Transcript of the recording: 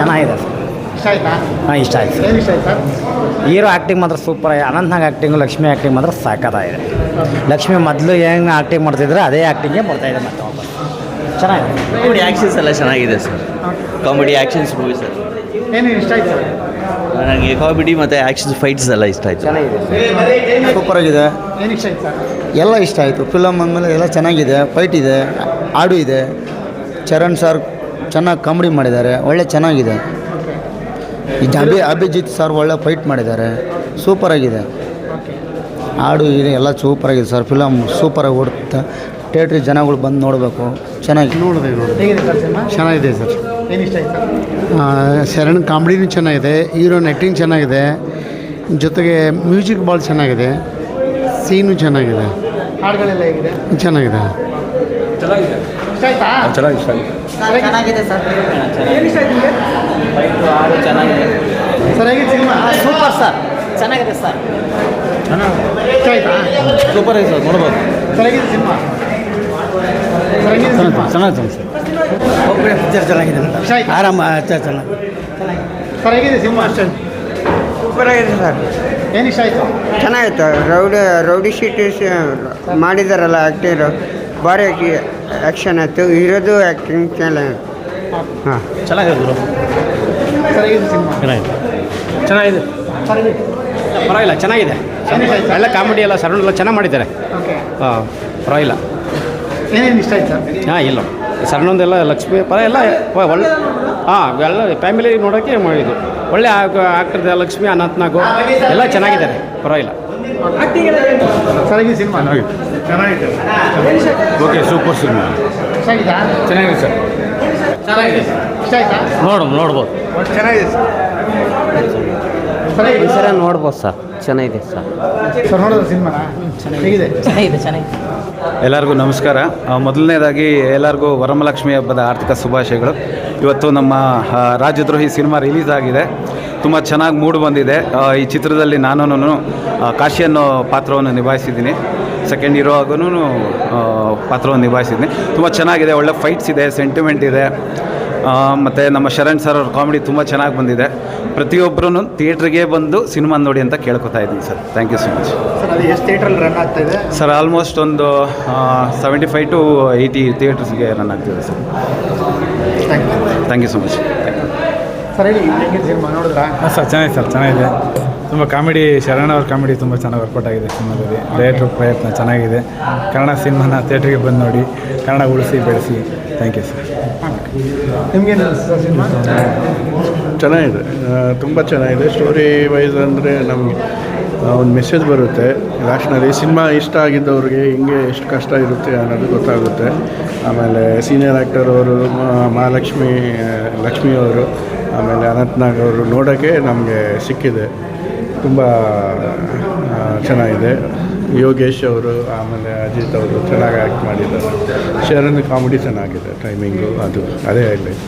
ಚೆನ್ನಾಗಿದೆ. ಸರ್ ಇಷ್ಟ ಆಯ್ತಾ? ಹಾಂ ಇಷ್ಟ ಆಯ್ತು. ಸರ್ ಏನು ಇಷ್ಟ ಆಯ್ತಾ? ಹೀರೋ ಆ್ಯಕ್ಟಿಂಗ್ ಮಾತ್ರ ಸೂಪರ್ ಆಗಿ ಅನಂತ್ನಾಗ್ ಆ್ಯಕ್ಟಿಂಗು ಲಕ್ಷ್ಮಿ ಆ್ಯಕ್ಟಿಂಗ್ ಮಾತ್ರ ಸಾಕಾಗಿದೆ ಲಕ್ಷ್ಮಿ ಮೊದಲು ಏನು ಆ್ಯಕ್ಟಿಂಗ್ ಮಾಡ್ತಿದ್ರೆ ಅದೇ ಆ್ಯಕ್ಟಿಂಗೇ ಬರ್ತಾಯಿದೆ ಮತ್ತೆ ವಾಪಸ್. ಚೆನ್ನಾಗಿದೆ. ಕಾಮಿಡಿ ಆ್ಯಕ್ಷನ್ಸ್ ಎಲ್ಲ ಚೆನ್ನಾಗಿದೆ sir. Comedy actions movie sir. ಏನೇನು ಇಷ್ಟ ಆಯ್ತು? ಸರ್ ನನಗೆ ಕಾಮಿಡಿ ಮತ್ತು ಆ್ಯಕ್ಷನ್ಸ್ ಫೈಟ್ಸ್ ಎಲ್ಲ ಇಷ್ಟ ಆಯಿತು. ಸೂಪರ್ ಆಗಿದೆ. ಏನು ಇಷ್ಟ ಆಯ್ತು? ಸರ್ ಎಲ್ಲ ಇಷ್ಟ ಆಯಿತು. ಫಿಲಮ್ ಅಂದಮೇಲೆ ಎಲ್ಲ ಚೆನ್ನಾಗಿದೆ. ಫೈಟ್ ಇದೆ. ಹಾಡು ಇದೆ. ಚರಣ್ ಸರ್ ಚೆನ್ನಾಗಿ ಕಾಮಿಡಿ ಮಾಡಿದ್ದಾರೆ ಒಳ್ಳೆ ಚೆನ್ನಾಗಿದೆ. ಇದು ಅಭಿ ಅಭಿಜಿತ್ ಸರ್ ಒಳ್ಳೆ ಫೈಟ್ ಮಾಡಿದ್ದಾರೆ ಸೂಪರಾಗಿದೆ ಹಾಡು ಇದೆ ಎಲ್ಲ ಸೂಪರಾಗಿದೆ ಸರ್ ಫಿಲಮ್ ಸೂಪರಾಗಿ ಓಡುತ್ತೆ. ಥಿಯೇಟ್ರಿಗೆ ಜನಗಳು ಬಂದು ನೋಡಬೇಕು. ಚೆನ್ನಾಗಿ. ನೋಡಬೇಕು ಹೇಗಿದೆ ಸರ್ ಸಿನಿಮಾ ಚೆನ್ನಾಗಿದೆ ಸರ್ ಏನು ಆಯ್ತು? ಸರ್ ಶರಣ್ ಕಾಮಿಡಿನೂ ಚೆನ್ನಾಗಿದೆ ಹೀರೋ ಆ್ಯಕ್ಟಿಂಗ್ ಚೆನ್ನಾಗಿದೆ ಜೊತೆಗೆ ಮ್ಯೂಸಿಕ್ ಭಾಳ ಚೆನ್ನಾಗಿದೆ ಸೀನು ಚೆನ್ನಾಗಿದೆ. ಹಾಡುಗಳೆಲ್ಲ ಹೇಗಿದೆ? ಚೆನ್ನಾಗಿದೆ. ಇಷ್ಟ ಆಯ್ತಾ? ಚೆನ್ನಾಗಿ ಇಷ್ಟ ಚೆನ್ನಾಗಿದೆ. ಸರ್. ಏನು ಇಷ್ಟ ಆಯ್ತು ನಿಮಗೆ ಸರ್ ಹೇಗಿದೆ ಸಿನಿಮಾ? Super sir. ಚೆನ್ನಾಗಿದೆ ಸರ್. ಇಷ್ಟ ಆಯ್ತಾ? ಸೂಪರ್ ಆಗಿದೆ ಸರ್ ನೋಡ್ಬೋದು. ಸರ್ ಹೇಗಿದೆ ಸಿನಿಮಾ? ಸರ್ ಚೆನ್ನಾಗಿ ಸರ್. ಪಿಕ್ಚರ್ ಚೆನ್ನಾಗಿದೆ ಆರಾಮ ಚೆನ್ನಾಗಿ ಸರ್ ಹೇಗಿದೆ ಸಿನಿಮಾ? ಸೂಪರಾಗಿದೆ ಸರ್. ಏನು ಇಷ್ಟ ಆಯಿತು? ಚೆನ್ನಾಗಿತ್ತು. ರೌಡಿ ರೌಡಿ ಶೀಟ್ ಮಾಡಿದಾರಲ್ಲ ಆ್ಯಕ್ಟರು ಭಾರಿ ಆ್ಯಕ್ಷನ್ ಆಯಿತು. ಇರೋದು ಆ್ಯಕ್ಟಿಂಗ್ ಚಾನಲ್ ಹಾಂ. ಸಿನಿಮಾ. ಚೆನ್ನಾಗಿದೆ. ಚೆನ್ನಾಗಿದೆ. ಸರ್ ಹೇಗಿದೆ ಪರವಾಗಿಲ್ಲ ಚೆನ್ನಾಗಿದೆ. ಎಲ್ಲ ಕಾಮಿಡಿ ಎಲ್ಲ ಸರೌಂಡ್ ಎಲ್ಲ ಚೆನ್ನಾಗಿ ಮಾಡಿದ್ದಾರೆ. ಓಕೆ. ಹಾಂ ಪರವಾಗಿಲ್ಲ. ಏನೇನು ಇಷ್ಟ ಆಯ್ತು? ಸರ್ ಹಾಂ ಇಲ್ಲ. ಸರೌಂಡೆಲ್ಲ ಲಕ್ಷ್ಮಿ ಪರ ಎಲ್ಲ ಒಳ್ಳೆ ಹಾಂ ಎಲ್ಲ ಫ್ಯಾಮಿಲಿ ನೋಡೋಕ್ಕೆ ಇದು. ಒಳ್ಳೆ ಆಕ್ಟರ್ ಲಕ್ಷ್ಮಿ ಅನಂತ್ನಾಗು ಎಲ್ಲ ಚೆನ್ನಾಗಿದ್ದಾರೆ. ಪರವಾಗಿಲ್ಲ. ಸರ್ ಹೇಗಿದೆ ಸಿನಿಮಾ ಓಕೆ ಸೂಪರ್ ಸಿನಿಮಾ. ಚೆನ್ನಾಗಿದೆ? ಚೆನ್ನಾಗಿದೆ ಸರ್. ಇಷ್ಟ ಆಯ್ತಾ ನೋಡು ನೋಡ್ಬೋದು. ಚೆನ್ನಾಗಿದೆ ಸರ್. ಸರಿ ಸರ ನೋಡ್ಬೋದು ಸರ್. ಚೆನ್ನಾಗಿದೆ ಸರ್. ಸರ್ ನೋಡೋದು ಸಿನಿಮಾ ಚೆನ್ನಾಗಿದೆ ಚೆನ್ನಾಗಿದೆ ಚೆನ್ನಾಗಿದೆ. ಎಲ್ಲರಿಗೂ ನಮಸ್ಕಾರ. ಮೊದಲನೇದಾಗಿ ಎಲ್ಲರಿಗೂ ವರಮಲಕ್ಷ್ಮಿ ಹಬ್ಬದ ಆರ್ಥಿಕ ಶುಭಾಶಯಗಳು. ಇವತ್ತು ನಮ್ಮ ರಾಜ್ಯದ್ರೋಹಿ ರಾಜದ್ರೋಹಿ ಸಿನಿಮಾ ರಿಲೀಸ್ ಆಗಿದೆ. ತುಂಬ ಚೆನ್ನಾಗಿ ಮೂಡ್ ಬಂದಿದೆ. ಈ ಚಿತ್ರದಲ್ಲಿ ನಾನು ಕಾಶಿ ಅನ್ನೋ ಪಾತ್ರವನ್ನು ನಿಭಾಯಿಸಿದ್ದೀನಿ. ಸೆಕೆಂಡ್ ಹೀರೋ ಆಗೂ ಪಾತ್ರವನ್ನು ನಿಭಾಯಿಸಿದ್ದೀನಿ. ತುಂಬ ಚೆನ್ನಾಗಿದೆ ಒಳ್ಳೆ ಫೈಟ್ಸ್ ಇದೆ ಸೆಂಟಿಮೆಂಟ್ ಇದೆ. ಮತ್ತು ನಮ್ಮ ಶರಣ್ ಸರ್ ಅವ್ರ ಕಾಮಿಡಿ ತುಂಬ ಚೆನ್ನಾಗಿ ಬಂದಿದೆ. ಪ್ರತಿಯೊಬ್ಬರೂ ಥಿಯೇಟ್ರಿಗೆ ಬಂದು ಸಿನಿಮಾ ನೋಡಿ ಅಂತ ಕೇಳ್ಕೊತಾ ಇದ್ದೀನಿ sir thank you so much sir ಅದು ಎಷ್ಟು ಥಿಯೇಟ್ರಲ್ಲಿ ರನ್ ಸರ್ ಆಲ್ಮೋಸ್ಟ್ ಒಂದು ಸೆವೆಂಟಿ ಫೈವ್ ಟು ಏಯ್ಟಿ ಥಿಯೇಟರ್ಸ್ಗೆ ರನ್ ಆಗ್ತಿದೆ sir thank you so much sir ಹೇಳಿ ಹೇಗಿದೆ ಸಿನಿಮಾ ನೋಡಿದ್ರಾ? ಸರ್ ಚೆನ್ನಾಗಿದೆ ಸರ್ ಚೆನ್ನಾಗಿದೆ. ತುಂಬ ಕಾಮಿಡಿ ಶರಣ ಅವ್ರ ಕಾಮಿಡಿ ತುಂಬ ಚೆನ್ನಾಗಿ ವರ್ಕೌಟ್ ಆಗಿದೆ ಸಿನಿಮಾದಲ್ಲಿ. ಡೈರೆಕ್ಟ್ರ್ ಪ್ರಯತ್ನ ಚೆನ್ನಾಗಿದೆ. ಕನ್ನಡ ಸಿನಿಮಾನ ಥಿಯೇಟ್ರಿಗೆ ಬಂದು ನೋಡಿ ಕನ್ನಡ ಉಳಿಸಿ ಬೆಳೆಸಿ. ಥ್ಯಾಂಕ್ ಯು ಸರ್ ನಿಮಗೆ ಸರ್ ಸಿನಿಮಾ? ಚೆನ್ನಾಗಿದೆ. ತುಂಬ ಚೆನ್ನಾಗಿದೆ. ಸ್ಟೋರಿ ವೈಸ್ ಅಂದರೆ ನಮಗೆ ಒಂದು ಮೆಸೇಜ್ ಬರುತ್ತೆ. ಲಾಸ್ಟ್ನಲ್ಲಿ ಸಿನಿಮಾ ಇಷ್ಟ ಆಗಿದ್ದವ್ರಿಗೆ ಹಿಂಗೆ ಎಷ್ಟು ಕಷ್ಟ ಇರುತ್ತೆ ಅನ್ನೋದು ಗೊತ್ತಾಗುತ್ತೆ. ಆಮೇಲೆ ಸೀನಿಯರ್ ಆ್ಯಕ್ಟರ್ ಅವರು ಮಹಾಲಕ್ಷ್ಮಿ ಲಕ್ಷ್ಮಿಯವರು ಲಕ್ಷ್ಮಿ ಅವರು ಆಮೇಲೆ ಅನಂತ್ನಾಗ್ ಅವರು ನೋಡೋಕ್ಕೆ ನಮಗೆ ಸಿಕ್ಕಿದೆ. ತುಂಬ ಚೆನ್ನಾಗಿದೆ. ಯೋಗೇಶ್ ಅವರು, ಆಮೇಲೆ ಅಜಿತ್ ಅವರು ಚೆನ್ನಾಗಿ ಆ್ಯಕ್ಟ್ ಮಾಡಿದ್ದಾರೆ. ಶರಣ್ ಕಾಮಿಡಿ ಚೆನ್ನಾಗಿದೆ ಟೈಮಿಂಗು ಅದು, ಅದೇ ಹೈಲೈಟ್.